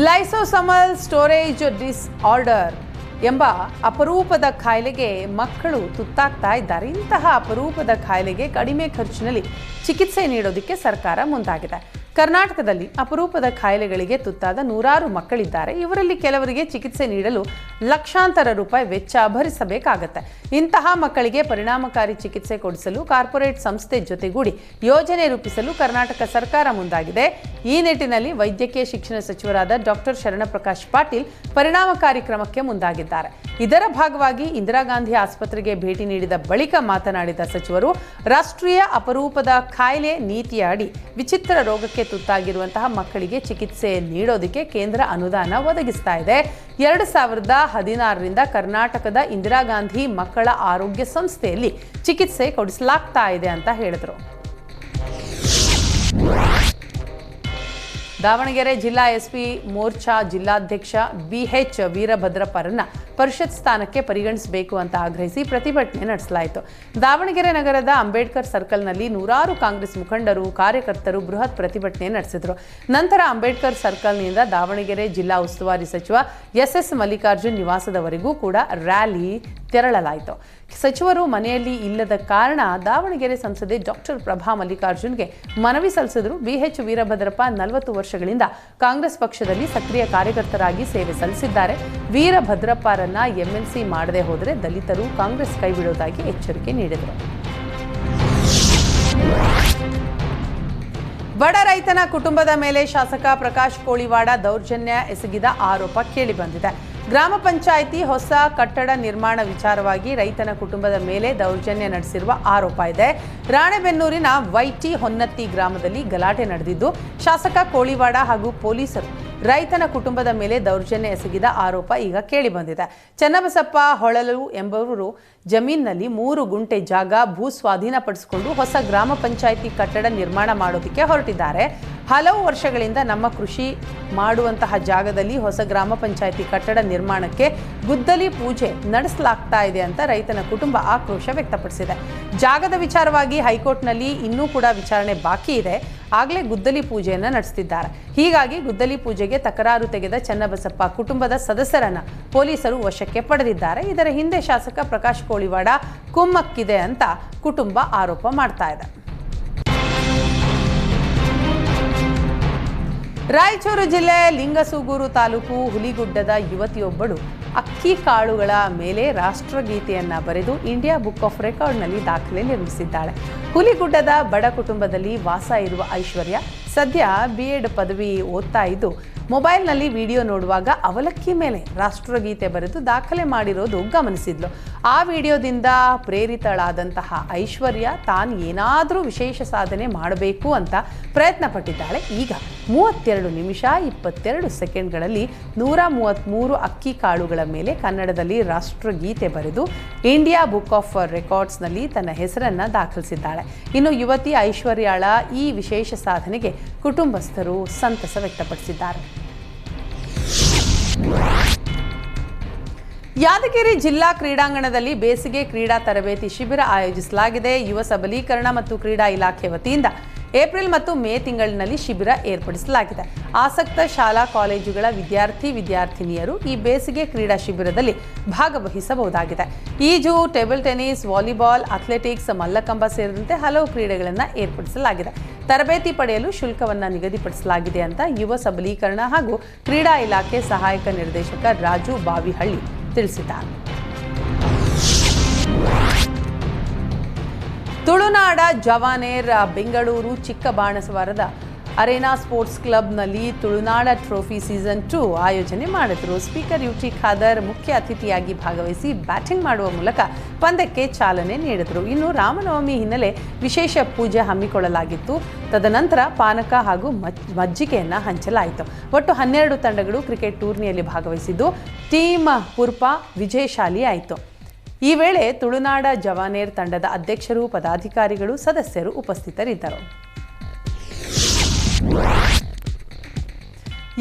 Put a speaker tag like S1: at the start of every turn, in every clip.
S1: ಲೈಸೋಸಮಲ್ storage disorder ಎಂಬ ಅಪರೂಪದ ಕಾಯಿಲೆಗೆ ಮಕ್ಕಳು ತುತ್ತಾಗ್ತಾ ಇದ್ದಾರೆ. ಇಂತಹ ಅಪರೂಪದ ಕಾಯಿಲೆಗೆ ಕಡಿಮೆ ಖರ್ಚಿನಲ್ಲಿ ಚಿಕಿತ್ಸೆ ನೀಡೋದಕ್ಕೆ ಸರ್ಕಾರ ಮುಂದಾಗಿದೆ. ಕರ್ನಾಟಕದಲ್ಲಿ ಅಪರೂಪದ ಕಾಯಿಲೆಗಳಿಗೆ ತುತ್ತಾದ ನೂರಾರು ಮಕ್ಕಳಿದ್ದಾರೆ. ಇವರಲ್ಲಿ ಕೆಲವರಿಗೆ ಚಿಕಿತ್ಸೆ ನೀಡಲು ಲಕ್ಷಾಂತರ ರೂಪಾಯಿ ವೆಚ್ಚ ಭರಿಸಬೇಕಾಗತ್ತೆ. ಇಂತಹ ಮಕ್ಕಳಿಗೆ ಪರಿಣಾಮಕಾರಿ ಚಿಕಿತ್ಸೆ ಕೊಡಿಸಲು ಕಾರ್ಪೊರೇಟ್ ಸಂಸ್ಥೆ ಜೊತೆಗೂಡಿ ಯೋಜನೆ ರೂಪಿಸಲು ಕರ್ನಾಟಕ ಸರ್ಕಾರ ಮುಂದಾಗಿದೆ. ಈ ನಿಟ್ಟಿನಲ್ಲಿ ವೈದ್ಯಕೀಯ ಶಿಕ್ಷಣ ಸಚಿವರಾದ ಡಾಕ್ಟರ್ ಶರಣಪ್ರಕಾಶ್ ಪಾಟೀಲ್ ಪರಿಣಾಮಕಾರಿ ಕ್ರಮಕ್ಕೆ ಮುಂದಾಗಿದ್ದಾರೆ. ಇದರ ಭಾಗವಾಗಿ ಇಂದಿರಾ ಗಾಂಧಿ ಆಸ್ಪತ್ರೆಗೆ ಭೇಟಿ ನೀಡಿದ ಬಳಿಕ ಮಾತನಾಡಿದ ಸಚಿವರು, ರಾಷ್ಟ್ರೀಯ ಅಪರೂಪದ ಕಾಯಿಲೆ ನೀತಿಯ ಅಡಿ ವಿಚಿತ್ರ ರೋಗಕ್ಕೆ ತುತ್ತಾಗಿರುವಂತಹ ಮಕ್ಕಳಿಗೆ ಚಿಕಿತ್ಸೆ ನೀಡೋದಕ್ಕೆ ಕೇಂದ್ರ ಅನುದಾನ ಒದಗಿಸ್ತಾ ಇದೆ. ಎರಡು ಸಾವಿರದ ಹದಿನಾರರಿಂದ ಕರ್ನಾಟಕದ ಇಂದಿರಾ ಗಾಂಧಿ ಮಕ್ಕಳ ಆರೋಗ್ಯ ಸಂಸ್ಥೆಯಲ್ಲಿ ಚಿಕಿತ್ಸೆ ಕೊಡಿಸಲಾಗ್ತಾ ಇದೆ ಅಂತ ಹೇಳಿದರು. ದಾವಣಗೆರೆ ಜಿಲ್ಲಾ ಎಸ್ಪಿ ಮೋರ್ಚಾ ಜಿಲ್ಲಾಧ್ಯಕ್ಷ ಬಿಎಚ್ ವೀರಭದ್ರಪ್ಪರನ್ನ ಪರಿಷತ್ ಸ್ಥಾನಕ್ಕೆ ಪರಿಗಣಿಸಬೇಕು ಅಂತ ಆಗ್ರಹಿಸಿ ಪ್ರತಿಭಟನೆ ನಡೆಸಲಾಯಿತು. ದಾವಣಗೆರೆ ನಗರದ ಅಂಬೇಡ್ಕರ್ ಸರ್ಕಲ್ನಲ್ಲಿ ನೂರಾರು ಕಾಂಗ್ರೆಸ್ ಮುಖಂಡರು, ಕಾರ್ಯಕರ್ತರು ಬೃಹತ್ ಪ್ರತಿಭಟನೆ ನಡೆಸಿದರು. ನಂತರ ಅಂಬೇಡ್ಕರ್ ಸರ್ಕಲ್ನಿಂದ ದಾವಣಗೆರೆ ಜಿಲ್ಲಾ ಉಸ್ತುವಾರಿ ಸಚಿವ ಎಸ್ ಎಸ್ ಮಲ್ಲಿಕಾರ್ಜುನ್ ನಿವಾಸದವರೆಗೂ ಕೂಡ ರ್ಯಾಲಿ ತೆರಳಲಾಯಿತು. ಸಚಿವರು ಮನೆಯಲ್ಲಿ ಇಲ್ಲದ ಕಾರಣ ದಾವಣಗೆರೆ ಸಂಸದೆ ಡಾಕ್ಟರ್ ಪ್ರಭಾ ಮಲ್ಲಿಕಾರ್ಜುನ್ಗೆ ಮನವಿ ಸಲ್ಲಿಸಿದರು. ಬಿಎಚ್ ವೀರಭದ್ರಪ್ಪ ನಲವತ್ತು ವರ್ಷಗಳಿಂದ ಕಾಂಗ್ರೆಸ್ ಪಕ್ಷದಲ್ಲಿ ಸಕ್ರಿಯ ಕಾರ್ಯಕರ್ತರಾಗಿ ಸೇವೆ ಸಲ್ಲಿಸಿದ್ದಾರೆ. ವೀರಭದ್ರಪ್ಪರನ್ನ ಎಂಎಲ್ಸಿ ಮಾಡದೆ ಹೋದರೆ ದಲಿತರು ಕಾಂಗ್ರೆಸ್ ಕೈಬಿಡುವುದಾಗಿ ಎಚ್ಚರಿಕೆ ನೀಡಿದರು. ಬಡ ರೈತನ ಕುಟುಂಬದ ಮೇಲೆ ಶಾಸಕ ಪ್ರಕಾಶ್ ಕೋಳಿವಾಡ ದೌರ್ಜನ್ಯ ಎಸಗಿದ ಆರೋಪ ಕೇಳಿಬಂದಿದೆ. ಗ್ರಾಮ ಪಂಚಾಯಿತಿ ಹೊಸ ಕಟ್ಟಡ ನಿರ್ಮಾಣ ವಿಚಾರವಾಗಿ ರೈತನ ಕುಟುಂಬದ ಮೇಲೆ ದೌರ್ಜನ್ಯ ನಡೆಸಿರುವ ಆರೋಪ ಇದೆ. ರಾಣೆಬೆನ್ನೂರಿನ ವೈಟಿ ಹೊನ್ನತ್ತಿ ಗ್ರಾಮದಲ್ಲಿ ಗಲಾಟೆ ನಡೆದಿದ್ದು, ಶಾಸಕ ಕೋಳಿವಾಡ ಹಾಗೂ ಪೊಲೀಸರು ರೈತನ ಕುಟುಂಬದ ಮೇಲೆ ದೌರ್ಜನ್ಯ ಎಸಗಿದ ಆರೋಪ ಈಗ ಕೇಳಿಬಂದಿದೆ. ಚನ್ನಬಸಪ್ಪ ಹೊಳಲು ಎಂಬವರು ಜಮೀನಿನಲ್ಲಿ ಮೂರು ಗುಂಟೆ ಜಾಗ ಭೂ ಸ್ವಾಧೀನಪಡಿಸಿಕೊಂಡು ಹೊಸ ಗ್ರಾಮ ಪಂಚಾಯಿತಿ ಕಟ್ಟಡ ನಿರ್ಮಾಣ ಮಾಡೋದಕ್ಕೆ ಹೊರಟಿದ್ದಾರೆ. ಹಲವು ವರ್ಷಗಳಿಂದ ನಮ್ಮ ಕೃಷಿ ಮಾಡುವಂತಹ ಜಾಗದಲ್ಲಿ ಹೊಸ ಗ್ರಾಮ ಪಂಚಾಯಿತಿ ಕಟ್ಟಡ ನಿರ್ಮಾಣಕ್ಕೆ ಗುದ್ದಲಿ ಪೂಜೆ ನಡೆಸಲಾಗ್ತಾ ಇದೆ ಅಂತ ರೈತನ ಕುಟುಂಬ ಆಕ್ರೋಶ ವ್ಯಕ್ತಪಡಿಸಿದೆ. ಜಾಗದ ವಿಚಾರವಾಗಿ ಹೈಕೋರ್ಟ್ನಲ್ಲಿ ಇನ್ನೂ ಕೂಡ ವಿಚಾರಣೆ ಬಾಕಿ ಇದೆ. ಆಗಲೇ ಗುದ್ದಲಿ ಪೂಜೆಯನ್ನು ನಡೆಸ್ತಿದ್ದಾರೆ. ಹೀಗಾಗಿ ಗುದ್ದಲಿ ಪೂಜೆಗೆ ತಕರಾರು ತೆಗೆದ ಚನ್ನಬಸಪ್ಪ ಕುಟುಂಬದ ಸದಸ್ಯರನ್ನ ಪೊಲೀಸರು ವಶಕ್ಕೆ ಪಡೆದಿದ್ದಾರೆ. ಇದರ ಹಿಂದೆ ಶಾಸಕ ಪ್ರಕಾಶ್ ಕೋಳಿವಾಡ ಕುಮ್ಮಕ್ಕಿದೆ ಅಂತ ಕುಟುಂಬ ಆರೋಪ ಮಾಡ್ತಾ ಇದೆ. ರಾಯಚೂರು ಜಿಲ್ಲೆ ಲಿಂಗಸೂಗೂರು ತಾಲೂಕು ಹುಲಿಗುಡ್ಡದ ಯುವತಿಯೊಬ್ಬಳು ಅಕ್ಕಿ ಕಾಳುಗಳ ಮೇಲೆ ರಾಷ್ಟ್ರಗೀತೆಯನ್ನ ಬರೆದು ಇಂಡಿಯಾ ಬುಕ್ ಆಫ್ ರೆಕಾರ್ಡ್ನಲ್ಲಿ ದಾಖಲೆ ನಿರ್ಮಿಸಿದ್ದಾಳೆ. ಹುಲಿಗುಡ್ಡದ ಬಡ ಕುಟುಂಬದಲ್ಲಿ ವಾಸ ಇರುವ ಐಶ್ವರ್ಯ ಸದ್ಯ ಬಿ ಎಡ್ ಪದವಿ ಓದ್ತಾ ಇದ್ದು, ಮೊಬೈಲ್ನಲ್ಲಿ ವಿಡಿಯೋ ನೋಡುವಾಗ ಅವಲಕ್ಕಿ ಮೇಲೆ ರಾಷ್ಟ್ರಗೀತೆ ಬರೆದು ದಾಖಲೆ ಮಾಡಿರೋದು ಗಮನಿಸಿದ್ಲು. ಆ ವಿಡಿಯೋದಿಂದ ಪ್ರೇರಿತಳಾದಂತಹ ಐಶ್ವರ್ಯ ತಾನು ಏನಾದರೂ ವಿಶೇಷ ಸಾಧನೆ ಮಾಡಬೇಕು ಅಂತ ಪ್ರಯತ್ನ ಪಟ್ಟಿದ್ದಾಳೆ ಈಗ ಮೂವತ್ತೆರಡು ನಿಮಿಷ ಇಪ್ಪತ್ತೆರಡು ಸೆಕೆಂಡ್ಗಳಲ್ಲಿ ನೂರ ಮೂವತ್ತ್ಮೂರು ಅಕ್ಕಿ ಕಾಳುಗಳ ಮೇಲೆ ಕನ್ನಡದಲ್ಲಿ ರಾಷ್ಟ್ರಗೀತೆ ಬರೆದು ಇಂಡಿಯಾ ಬುಕ್ ಆಫ್ ರೆಕಾರ್ಡ್ಸ್ನಲ್ಲಿ ತನ್ನ ಹೆಸರನ್ನು ದಾಖಲಿಸಿದ್ದಾಳೆ. ಇನ್ನು ಯುವತಿ ಐಶ್ವರ್ಯಾಳ ಈ ವಿಶೇಷ ಸಾಧನೆಗೆ ಕುಟುಂಬಸ್ಥರು ಸಂತಸ ವ್ಯಕ್ತಪಡಿಸಿದ್ದಾರೆ. ಯಾದಗಿರಿ ಜಿಲ್ಲಾ ಕ್ರೀಡಾಂಗಣದಲ್ಲಿ ಬೇಸಿಗೆ ಕ್ರೀಡಾ ತರಬೇತಿ ಶಿಬಿರ ಆಯೋಜಿಸಲಾಗಿದೆ. ಯುವ ಸಬಲೀಕರಣ ಮತ್ತು ಕ್ರೀಡಾ ಇಲಾಖೆ ವತಿಯಿಂದ ಏಪ್ರಿಲ್ ಮತ್ತು ಮೇ ತಿಂಗಳಿನಲ್ಲಿ ಶಿಬಿರ ಏರ್ಪಡಿಸಲಾಗಿದೆ. ಆಸಕ್ತ ಶಾಲಾ ಕಾಲೇಜುಗಳ ವಿದ್ಯಾರ್ಥಿ ವಿದ್ಯಾರ್ಥಿನಿಯರು ಈ ಬೇಸಿಗೆ ಕ್ರೀಡಾ ಶಿಬಿರದಲ್ಲಿ ಭಾಗವಹಿಸಬಹುದಾಗಿದೆ. ಈಜು table tennis, volleyball, athletics, mallakhamb ಸೇರಿದಂತೆ ಹಲವು ಕ್ರೀಡೆಗಳನ್ನು ಏರ್ಪಡಿಸಲಾಗಿದೆ. ತರಬೇತಿ ಪಡೆಯಲು ಶುಲ್ಕವನ್ನು ನಿಗದಿಪಡಿಸಲಾಗಿದೆ ಅಂತ ಯುವ ಸಬಲೀಕರಣ ಹಾಗೂ ಕ್ರೀಡಾ ಇಲಾಖೆ ಸಹಾಯಕ ನಿರ್ದೇಶಕ ರಾಜು ಬಾವಿಹಳ್ಳಿ ತಿಳಿಸಿದ್ದಾರೆ. ತುಳುನಾಡ ಜವಾನೇರ್ ಬೆಂಗಳೂರು ಚಿಕ್ಕಬಾಣಸವಾರದ ಅರೇನಾ ಸ್ಪೋರ್ಟ್ಸ್ ಕ್ಲಬ್ನಲ್ಲಿ ತುಳುನಾಡ ಟ್ರೋಫಿ ಸೀಸನ್ ಟೂ ಆಯೋಜನೆ ಮಾಡಿದರು. ಸ್ಪೀಕರ್ ಯುಟಿ ಖಾದರ್ ಮುಖ್ಯ ಅತಿಥಿಯಾಗಿ ಭಾಗವಹಿಸಿ ಬ್ಯಾಟಿಂಗ್ ಮಾಡುವ ಮೂಲಕ ಪಂದ್ಯಕ್ಕೆ ಚಾಲನೆ ನೀಡಿದರು. ಇನ್ನು ರಾಮನವಮಿ ಹಿನ್ನೆಲೆ ವಿಶೇಷ ಪೂಜೆ ಹಮ್ಮಿಕೊಳ್ಳಲಾಗಿತ್ತು. ತದನಂತರ ಪಾನಕ ಹಾಗೂ ಮಜ್, ಮಜ್ಜಿಗೆಯನ್ನು ಹಂಚಲಾಯಿತು. ಒಟ್ಟು ಹನ್ನೆರಡು ತಂಡಗಳು ಕ್ರಿಕೆಟ್ ಟೂರ್ನಿಯಲ್ಲಿ ಭಾಗವಹಿಸಿದ್ದು. ಟೀಮ್ ಪುರ್ಪ ವಿಜಯಶಾಲಿ ಆಯಿತು ಈ ವೇಳೆ ತುಳುನಾಡ ಜವಾನೇರ್ ತಂಡದ ಅಧ್ಯಕ್ಷರು, ಪದಾಧಿಕಾರಿಗಳು, ಸದಸ್ಯರು ಉಪಸ್ಥಿತರಿದ್ದರು.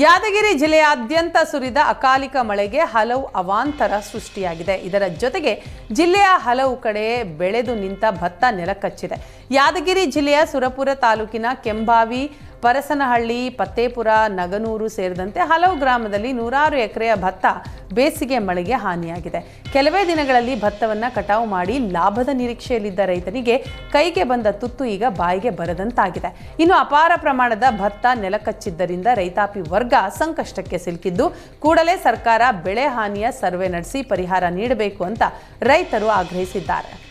S1: ಯಾದಗಿರಿ ಜಿಲ್ಲೆಯಾದ್ಯಂತ ಸುರಿದ ಅಕಾಲಿಕ ಮಳೆಗೆ ಹಲವು ಅವಾಂತರ ಸೃಷ್ಟಿಯಾಗಿದೆ. ಇದರ ಜೊತೆಗೆ ಜಿಲ್ಲೆಯ ಹಲವು ಕಡೆ ಬೆಳೆದು ನಿಂತ ಭತ್ತ ನೆಲಕಚ್ಚಿದೆ. ಯಾದಗಿರಿ ಜಿಲ್ಲೆಯ ಸುರಪುರ ತಾಲೂಕಿನ ಕೆಂಬಾವಿ ಪರಸನಹಳ್ಳಿ, ಪತ್ತೇಪುರ, ನಗನೂರು ಸೇರಿದಂತೆ ಹಲವು ಗ್ರಾಮದಲ್ಲಿ ನೂರಾರು ಎಕರೆಯ ಭತ್ತ ಬೇಸಿಗೆ ಮಳೆಗೆ ಹಾನಿಯಾಗಿದೆ. ಕೆಲವೇ ದಿನಗಳಲ್ಲಿ ಭತ್ತವನ್ನು ಕಟಾವು ಮಾಡಿ ಲಾಭದ ನಿರೀಕ್ಷೆಯಲ್ಲಿದ್ದ ರೈತನಿಗೆ ಕೈಗೆ ಬಂದ ತುತ್ತು ಈಗ ಬಾಯಿಗೆ ಬರದಂತಾಗಿದೆ. ಇನ್ನು ಅಪಾರ ಪ್ರಮಾಣದ ಭತ್ತ ನೆಲಕಚ್ಚಿದ್ದರಿಂದ ರೈತಾಪಿ ವರ್ಗ ಸಂಕಷ್ಟಕ್ಕೆ ಸಿಲುಕಿದ್ದು, ಕೂಡಲೇ ಸರ್ಕಾರ ಬೆಳೆ ಹಾನಿಯ ಸರ್ವೆ ನಡೆಸಿ ಪರಿಹಾರ ನೀಡಬೇಕು ಅಂತ ರೈತರು ಆಗ್ರಹಿಸಿದ್ದಾರೆ.